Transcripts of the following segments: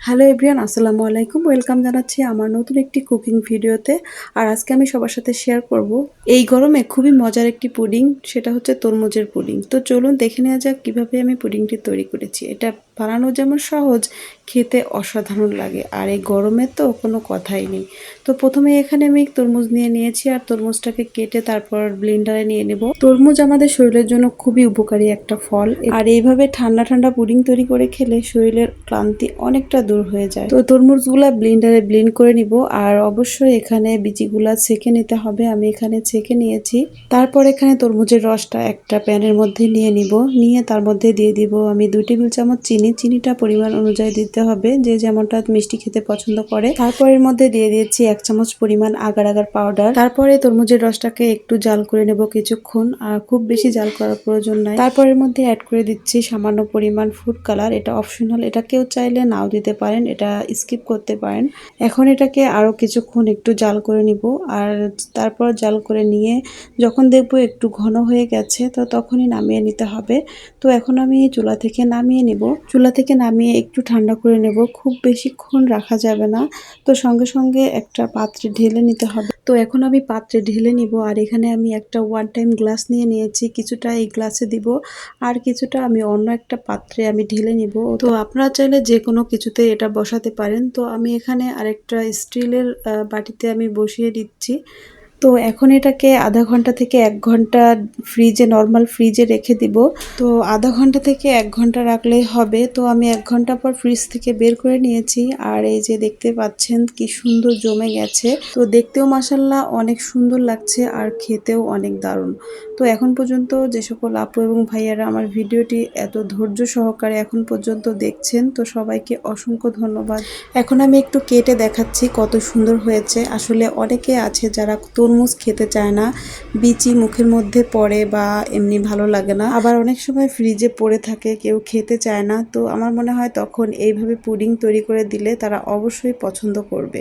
Hello everyone আসসালামু আলাইকুম। Welcome জানাচ্ছি আমার নতুন একটি কুকিং ভিডিওতে। আর আজকে আমি সবার সাথে শেয়ার করব এই গরমে খুবই মজার একটি পুডিং, সেটা হচ্ছে তরমুজের পুডিং। তো চলুন দেখে নেওয়া যাক কীভাবে আমি পুডিংটি তৈরি করেছি। এটা বানানো যেমন সহজ, খেতে অসাধারণ লাগে। আর এই গরমে তো কোনো কথাই নেই। তো প্রথমে এখানে আমি তরমুজ নিয়ে নিয়েছি আর তরমুজটাকে কেটে তারপর ব্লেন্ডারে নিয়ে নেব। তরমুজ আমাদের শরীরের জন্য খুবই উপকারী একটা ফল। আর এইভাবে ঠান্ডা ঠান্ডা পুডিং তৈরি করে খেলে শরীরের ক্লান্তি অনেকটা দূর হয়ে যায়। তো তরমুজগুলা ব্লেন্ডারে ব্লেন্ড করে নিব। আর অবশ্যই এখানে বিচিগুলা ছেঁকে নিতে হবে। আমি এখানে ছেঁকে নিয়েছি। তারপর এখানে তরমুজের রসটা একটা প্যানের মধ্যে নিয়ে নিব। নিয়ে তার মধ্যে দিয়ে দিব আমি দুই টেবিল চামচ চিনি। চিনিটা পরিমাণ অনুযায়ী দিতে হবে। যে যেমনটা মিষ্টি খেতে পছন্দ করে। তারপর এর মধ্যে দিয়ে দিয়েছি এক চামচ পরিমাণ আগার আগার পাউডার তারপরে তরমুজের রসটাকে একটু জাল করে নেব কিছুক্ষণ। আর খুব বেশি জাল করার প্রয়োজন নাই। তারপরের মধ্যে অ্যাড করে দিচ্ছি সামান্য পরিমাণ ফুড কালার এটা অপশনাল এটা কেউ চাইলে নাও দিতে পারেন, এটা স্কিপ করতে পারেন। এখন এটাকে আরও কিছুক্ষণ একটু জাল করে নিব, আর তারপর জাল করে নিয়ে যখন দেখব একটু ঘন হয়ে গেছে, তো তখনই নামিয়ে নিতে হবে। তো এখন আমি চুলা থেকে নামিয়ে নিব। চুলা থেকে নামিয়ে একটু ঠান্ডা করে নেব, খুব বেশিক্ষণ রাখা যাবে না। তো সঙ্গে সঙ্গে একটা পাত্রে ঢেলে নিতে হবে। তো এখন আমি পাত্রে ঢেলে নিব আর এখানে আমি একটা ওয়ান টাইম গ্লাস নিয়ে নিয়েছি, কিছুটা এই গ্লাসে দিব আর কিছুটা আমি অন্য একটা পাত্রে আমি ঢেলে নিব। তো আপনারা চাইলে যে কোনো কিছুতে এটা বসাতে পারেন। তো আমি এখানে আরেকটা স্টিলের বাটিতে আমি বসিয়ে দিচ্ছি। তো এখন এটাকে আধা ঘণ্টা থেকে এক ঘণ্টা ফ্রিজে নর্মাল ফ্রিজে রেখে দিব। তো আধা ঘণ্টা থেকে এক ঘণ্টা রাখলেই হবে। তো আমি এক ঘণ্টা পর ফ্রিজ থেকে বের করে নিয়েছি। আর এই যে দেখতে পাচ্ছেন কি সুন্দর জমে গেছে। তো দেখতেও মাসাল্লাহ অনেক সুন্দর লাগছে আর খেতেও অনেক দারুণ। তো এখন পর্যন্ত যে সকল আপু এবং ভাইয়ারা আমার ভিডিওটি এত ধৈর্য সহকারে এখন পর্যন্ত দেখছেন, তো সবাইকে অসংখ্য ধন্যবাদ। এখন আমি একটু কেটে দেখাচ্ছি কত সুন্দর হয়েছে। আসলে অনেকে আছে যারা তরমুজ খেতে চায় না, বিচি মুখের মধ্যে পড়ে বা এমনি ভালো লাগে না। আবার অনেক সময় ফ্রিজে পড়ে থাকে, কেউ খেতে চায় না, তো আমার মনে হয় তখন এইভাবে পুডিং তৈরি করে দিলে তারা অবশ্যই পছন্দ করবে।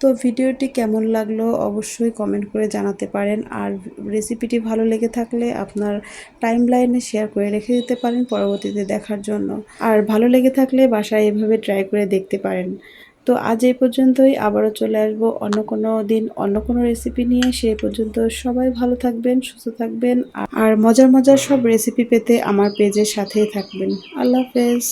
তো ভিডিওটি কেমন লাগল অবশ্যই কমেন্ট করে জানাতে পারেন। আর রেসিপিটি ভালো লেগে থাকলে আপনার টাইম লাইনে শেয়ার করে রেখে দিতে পারেন পরবর্তীতে দেখার জন্য। আর ভালো লেগে থাকলে বাসায় এভাবে ট্রাই করে দেখতে পারেন। তো আজ এই পর্যন্তই। আবারও চলে আসব অন্য কোনো দিন, অন্য কোনো রেসিপি নিয়ে। সে পর্যন্ত সবাই ভালো থাকবেন, সুস্থ থাকবেন। আর মজার মজার সব রেসিপি পেতে আমার পেজের সাথেই থাকবেন। আল্লাহ হাফেজ।